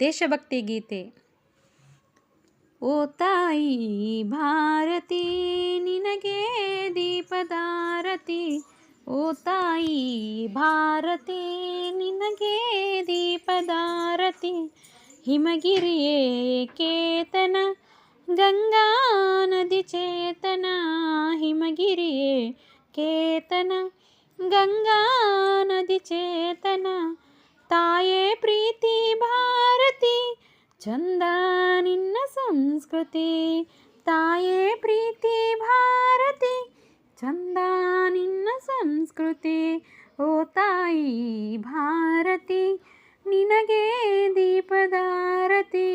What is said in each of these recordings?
ದೇಶಭಕ್ತಿ ಗೀತೆ. ಓ ತಾಯಿ ಭಾರತಿ, ನಿನಗೆ ದೀಪದಾರತಿ ಓ ತಾಯಿ ಭಾರತಿ, ನಿನಗೆ ದೀಪದಾರತಿ ಹಿಮಗಿರಿಯೇ ಕೇತನ, ಗಂಗಾ ನದಿ ಚೇತನ. ಹಿಮಗಿರಿಯೇ ಕೇತನ, ಗಂಗಾ ನದಿ ಚೇತನ. ತಾಯೇ ಪ್ರೀತಿ ಚಂದ ನಿನ್ನ ಸಂಸ್ಕೃತಿ ತಾಯೇ ಪ್ರೀತಿ ಭಾರತಿ. ಚಂದ ನಿನ್ನ ಸಂಸ್ಕೃತಿ ಓ ತಾಯಿ ಭಾರತಿ. ನಿನಗೆ ದೀಪದಾರತಿ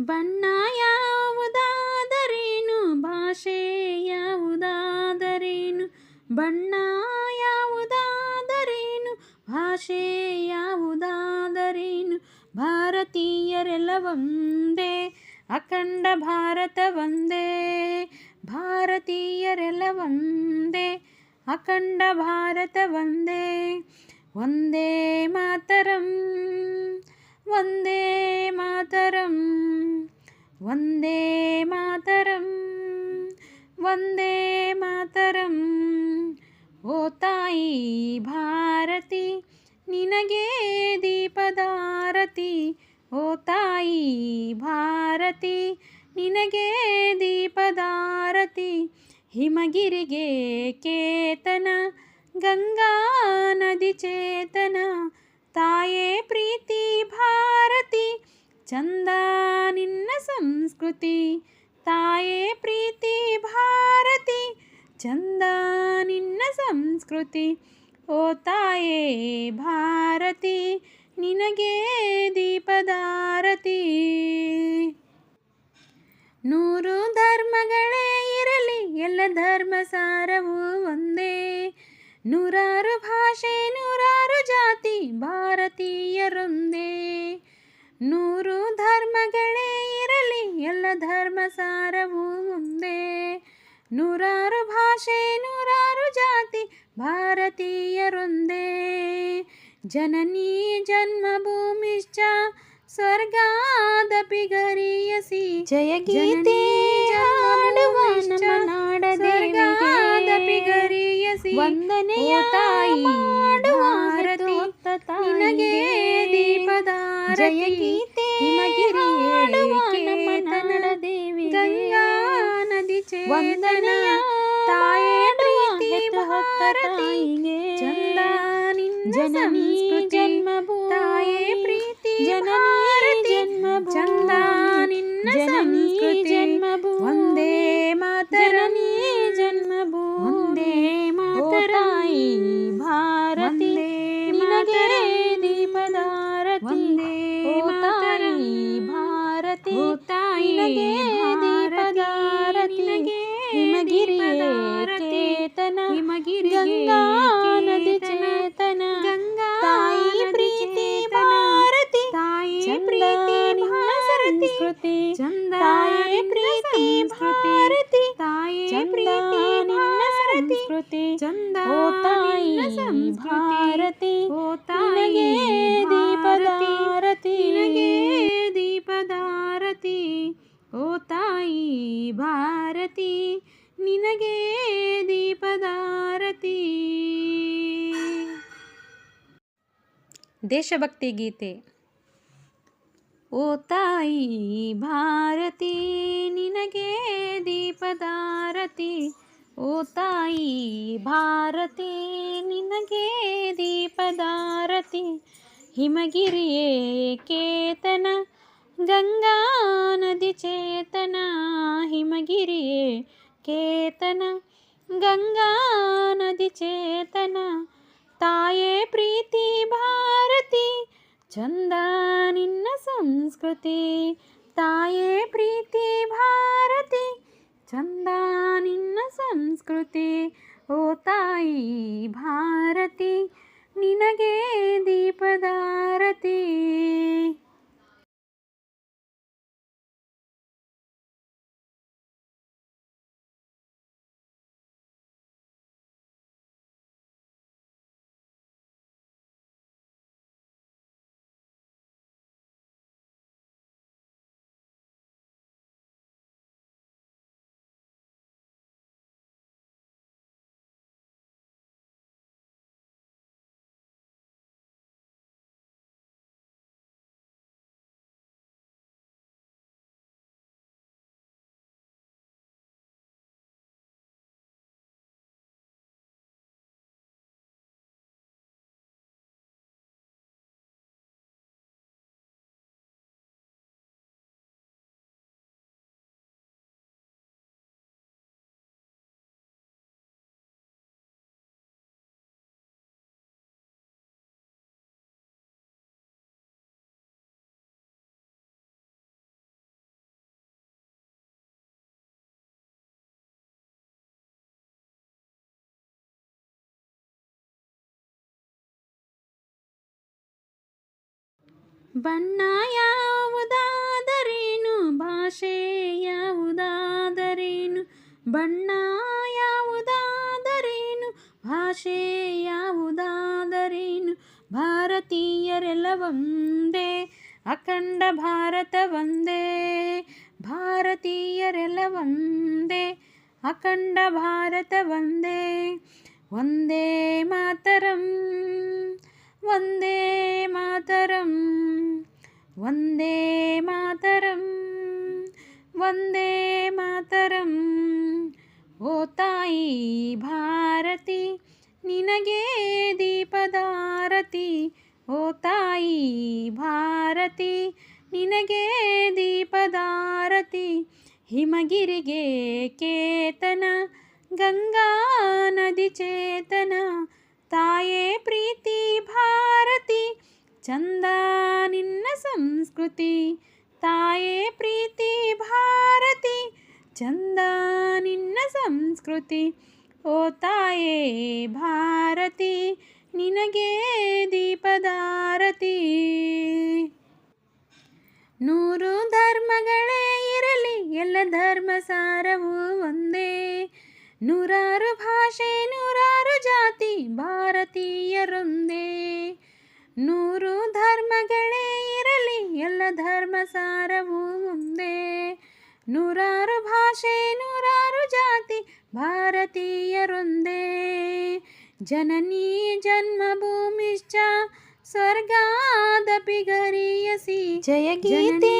ಬಣ್ಣ ಯಾವುದಾದರೇನು ಭಾಷೆ ಯಾವುದಾದರೇನು ಬಣ್ಣ ಯಾವುದಾದರೇನು ಭಾಷೆ ಯಾವುದಾದರೇನು ಭಾರತೀಯರೆಲ್ಲ ಒಂದೇ ಅಖಂಡ ಭಾರತ ಒಂದೇ ಭಾರತೀಯರೆಲ್ಲ ಒಂದೇ ಅಖಂಡ ಭಾರತ ಒಂದೇ ಒಂದೇ ಮಾತರಂ. ಒಂದೇ ಮಾತರಂ ಒಂದೇ ಮಾತರಂ ಒಂದೇ ಮಾತರಂ ಓ ತಾಯಿ ಭಾರತಿ ನಿನಗೆ ದೀಪದಾರತಿ ಓ ತಾಯಿ ಭಾರತಿ ನಿನಗೆ ದೀಪದಾರತಿ ಹಿಮಗಿರಿಗೆ ಕೇತನ ಗಂಗಾ ನದಿ ಚೇತನ ತಾಯೇ ಪ್ರೀತಿ ಭಾರತಿ, ಚಂದ ನಿನ್ನ ಸಂಸ್ಕೃತಿ. ತಾಯೇ ಪ್ರೀತಿ ಭಾರತಿ, ಚಂದ ನಿನ್ನ ಸಂಸ್ಕೃತಿ. ಓ ತಾಯೇ ಭಾರತಿ, ನಿನಗೆ ದೀಪದಾರತಿ ನೂರು ಧರ್ಮಗಳೇ ಇರಲಿ, ಎಲ್ಲ ಧರ್ಮ ಸಾರವೂ ಒಂದೇ. ನೂರಾರು ಭಾಷೆ, ನೂರಾರು ಜಾತಿ, ಭಾರತೀಯರೊಂದೇ. ನೂರು ಧರ್ಮಗಳೇ ಇರಲಿ, ಎಲ್ಲ ಧರ್ಮ ಸಾರವೂ ಒಂದೇ. ನೂರಾರು ಭಾಷೆ, ನೂರಾರು ಜಾತಿ, ಭಾರತೀಯರೊಂದೇ. ಜನನೀ ಜನ್ಮಭೂಮಿಶ್ಚ ಸ್ವರ್ಗಾದಪಿ ಗರೀಯಸಿ ಜಯ ಗೀತೆ ಹಾಡುವ ನಮ್ಮ ನಾಡ ಸ್ವರ್ಗಾದಪಿ ಗರೀಯಸಿ ವಂದನೆಯ ತಾಯಿ ಮಾಡುವ ನಿನಗೆ ದೀಪದಾರ ಜಯ ಗೀತೆ ನಮ್ಮ ಕನ್ನಡ ದೇವಿ ಗಂಗಾ ನದಿ ವಂದನೆಯ ತಾಯೇ ಪ್ರೀತಿ ತಾಯಿಗೆ ಚಂದ ನಿನ್ನ ಜನನೀ ಜನ್ಮಭೂ ತಾಯೇ ಪ್ರೀತಿ जगारतिन्म जानि नमी जन्म भून्दे मा जन्म भून्दे मी भारती दे मगे दीपदारथ देवतारी भारती ताई लगे पारत लगे मगिरितना मगिरिता ಭಾರತಿ, ನಿನಗೇ ದೀಪದಾರತಿ ದೇಶಭಕ್ತಿ ಗೀತೆ. ಓ ತಾಯಿ ಭಾರತಿ, ನಿನಗೆ ದೀಪದಾರತಿ ಓ ತಾಯಿ ಭಾರತಿ, ನಿನಗೆ ದೀಪದಾರತಿ ಹಿಮಗಿರಿಯೇ ಕೇತನ ಗಂಗಾ ನದಿ ಚೇತನ ಹಿಮಗಿರಿಯೇ ಕೇತನ. ಗಂಗಾ ನದಿ ಚೇತನ, ತಾಯೇ ಪ್ರೀತಿ ಭಾರತಿ, ಚಂದ ನಿನ್ನ ಸಂಸ್ಕೃತಿ. ತಾಯೇ ಪ್ರೀತಿ ಭಾರತಿ, ಚಂದ ನಿನ್ನ ಸಂಸ್ಕೃತಿ. ಓ ತಾಯಿ ಭಾರತಿ, ನಿನಗೆ ದೀಪದಾರತಿ ಬಣ್ಣ ಯಾವುದಾದರೇನು, ಭಾಷೆ ಯಾವುದಾದರೇನು, ಬಣ್ಣ ಯಾವುದಾದರೇನು, ಭಾಷೆ ಯಾವುದಾದರೇನು, ಭಾರತೀಯರೆಲ್ಲ ಒಂದೇ, ಅಖಂಡ ಭಾರತ ಒಂದೇ, ಭಾರತೀಯರೆಲ್ಲ ಒಂದೇ, ಅಖಂಡ ಭಾರತ ಒಂದೇ ಒಂದೇ ಮಾತರಂ. ಒಂದೇ ಮಾತರಂ ಒಂದೇ ಮಾತರಂ ಒಂದೇ ಮಾತರಂ ಓ ತಾಯಿ ಭಾರತಿ ನಿನಗೆ ದೀಪದಾರತಿ ಓ ತಾಯಿ ಭಾರತಿ ನಿನಗೆ ದೀಪದಾರತಿ ಹಿಮಗಿರಿಗೆ ಕೇತನ ಗಂಗಾ ನದಿ ಚೇತನ ತಾಯೇ ಪ್ರೀತಿ ಭಾರತಿ ಚಂದ ನಿನ್ನ ಸಂಸ್ಕೃತಿ ತಾಯೇ ಪ್ರೀತಿ ಭಾರತಿ ಚಂದ ನಿನ್ನ ಸಂಸ್ಕೃತಿ ಓ ತಾಯೇ ಭಾರತಿ ಧರ್ಮ ಸಾರವು ಒಂದೇ ನೂರಾರು ಭಾಷೆ ನೂರಾರು ಜಾತಿ ಭಾರತೀಯರೊಂದೇ ಜನನೀ ಜನ್ಮಭೂಮಿಶ್ಚ ಸ್ವರ್ಗಾದಪಿ ಗರೀಯಸಿ ಜಯ ಗೀತೆ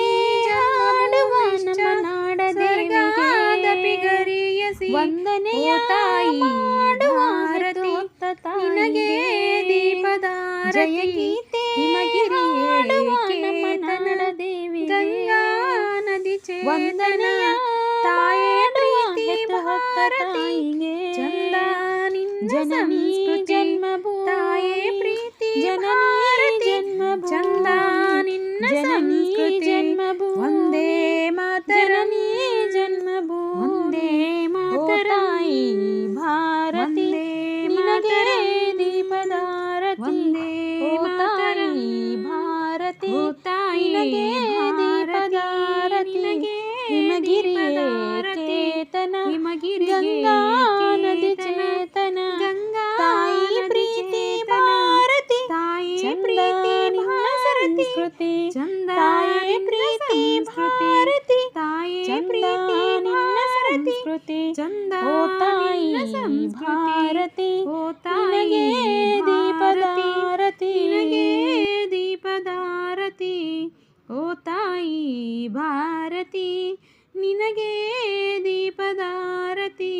ಹಾಡುವ ನಮ್ಮ ನಾಡ ಸ್ವರ್ಗಾದಪಿ ದೇವಿಗೆ ಗರೀಯಸಿ ವಂದನೆಯ ಓ ತಾಯಿ ಮಾಡುವ ಭಾರತಿ ಹೆತ್ತೊತ್ತ ನಿನಗೆ ತಾಯಿಗೆ ದೀಪದಾರತಿ ಜಯ ಗೀತೆ ಚೇತನ ವಂದನೆಯ ತಾಯೇ ಮಾಡುವ ಪ್ರೀತಿ ಹೆತ್ತ ಹೊತ್ತ ಭಾರತಿ ತಾಯಿಗೆ ಚಂದ ನಿನ್ನ ಜನನೀ ಸಂಸ್ಕೃತಿ ಭಾರತಿ ಓ ತಾಯಿ ದೀಪದಾರತಿ ನನಗೆ ದೀಪದಾರತಿ ಓ ತಾಯಿ ಭಾರತಿ ನಿನಗೆ ದೀಪದಾರತಿ